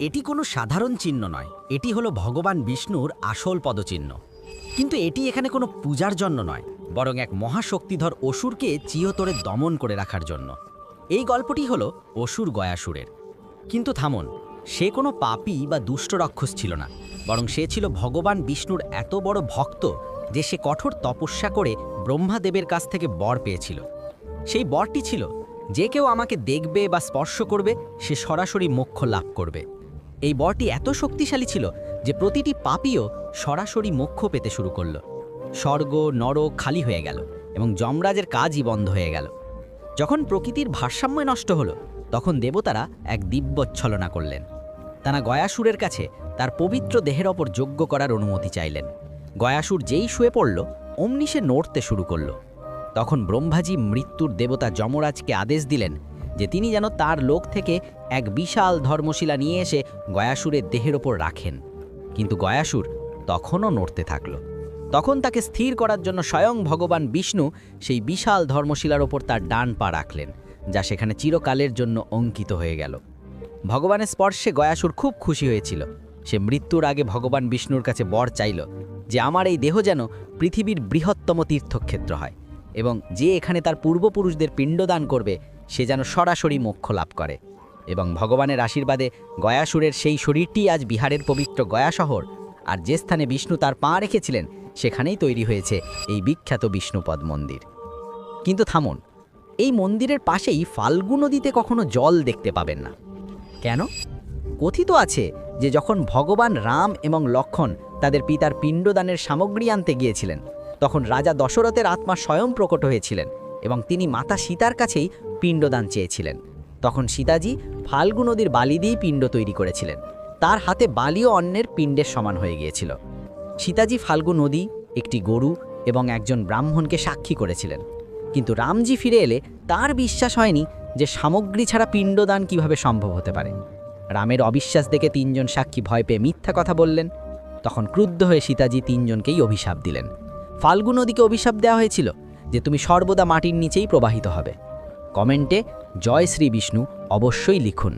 এটি কোনো সাধারণ চিহ্ন নয়। এটি হলো ভগবান বিষ্ণুর আসল পদচিহ্ন। কিন্তু এটি এখানে কোনো পূজার জন্য নয়, বরং এক মহাশক্তিধর অসুরকে চিহতরে দমন করে রাখার জন্য। এই গল্পটি হলো অসুর গয়াসুরের। কিন্তু থামুন, সে কোনো পাপী বা দুষ্ট রাক্ষস ছিল না, বরং সে ছিল ভগবান বিষ্ণুর এত বড় ভক্ত যে সে কঠোর তপস্যা করে ব্রহ্মাদেবের কাছ থেকে বর পেয়েছিল। সেই বরটি ছিল যে কেউ আমাকে দেখবে বা স্পর্শ করবে, সে সরাসরি মোক্ষ লাভ করবে। এই বরটি এত শক্তিশালী ছিল যে প্রতিটি পাপীও সরাসরি মোক্ষ পেতে শুরু করল। স্বর্গ, নরক খালি হয়ে গেল এবং যমরাজের কাজই বন্ধ হয়ে গেল। যখন প্রকৃতির ভারসাম্য নষ্ট হলো, তখন দেবতারা এক দিব্যচ্ছলনা করলেন। তারা গয়াসুরের কাছে তার পবিত্র দেহের ওপর যোগ্য করার অনুমতি চাইলেন। গয়াসুর যেই শুয়ে পড়ল, অমনি সে নড়তে শুরু করল। তখন ব্রহ্মাজি মৃত্যুর দেবতা যমরাজকে আদেশ দিলেন যে তিনি যেন তার লোক থেকে এক বিশাল ধর্মশিলা নিয়ে এসে গয়াসুরের দেহের ওপর রাখেন। কিন্তু গয়াসুর তখনও নড়তে থাকল। তখন তাকে স্থির করার জন্য স্বয়ং ভগবান বিষ্ণু সেই বিশাল ধর্মশিলার ওপর তার ডান পা রাখলেন, যা সেখানে চিরকালের জন্য অঙ্কিত হয়ে গেল। ভগবানের স্পর্শে গয়াসুর খুব খুশি হয়েছিল। সে মৃত্যুর আগে ভগবান বিষ্ণুর কাছে বর চাইল যে আমার এই দেহ যেন পৃথিবীর বৃহত্তম তীর্থক্ষেত্র হয় এবং যে এখানে তার পূর্বপুরুষদের পিণ্ডদান করবে সে যেন সরাসরি মোক্ষ লাভ করে এবং ভগবানের আশীর্বাদে গয়াসুরের সেই শরীরটি আজ বিহারের পবিত্র গয়া শহর আর যে স্থানে বিষ্ণু তার পা রেখেছিলেন, সেখানেই তৈরি হয়েছে এই বিখ্যাত বিষ্ণুপদ মন্দির। কিন্তু থামুন, এই মন্দিরের পাশেই ফাল্গু নদীতে কখনো জল দেখতে পাবেন না। কেন? কথিত আছে যে যখন ভগবান রাম এবং লক্ষণ তাদের পিতার পিণ্ডদানের সামগ্রী আনতে গিয়েছিলেন, তখন রাজা দশরথের আত্মা স্বয়ং প্রকট হয়েছিলেন। এবং তিনি মাতা সীতার কাছেই পিণ্ডদান চেয়েছিলেন। তখন সীতাজি ফাল্গু নদীর বালি দিয়েই পিণ্ড তৈরি করেছিলেন। তার হাতে বালিও অন্যের পিণ্ডের সমান হয়ে গিয়েছিল। সীতাজি ফাল্গু নদী, একটি গরু এবং একজন ব্রাহ্মণকে সাক্ষী করেছিলেন। কিন্তু রামজি ফিরে এলে তার বিশ্বাস হয়নি যে সামগ্রী ছাড়া পিণ্ডদান কীভাবে সম্ভব হতে পারে। রামের অবিশ্বাস দেখে তিনজন সাক্ষী ভয় পেয়ে মিথ্যা কথা বললেন। তখন ক্রুদ্ধ হয়ে সীতাজি তিনজনকেই অভিশাপ দিলেন। ফাল্গু নদীকে অভিশাপ দেওয়া হয়েছিল। যে তুমি সর্বদা মাটির নিচেই প্রবাহিত হবে। কমেন্টে, জয় শ্রী বিষ্ণু, অবশ্যই লিখুন।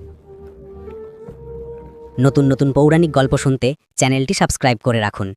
নতুন নতুন পৌরাণিক গল্প শুনতে চ্যানেলটি সাবস্ক্রাইব করে রাখুন।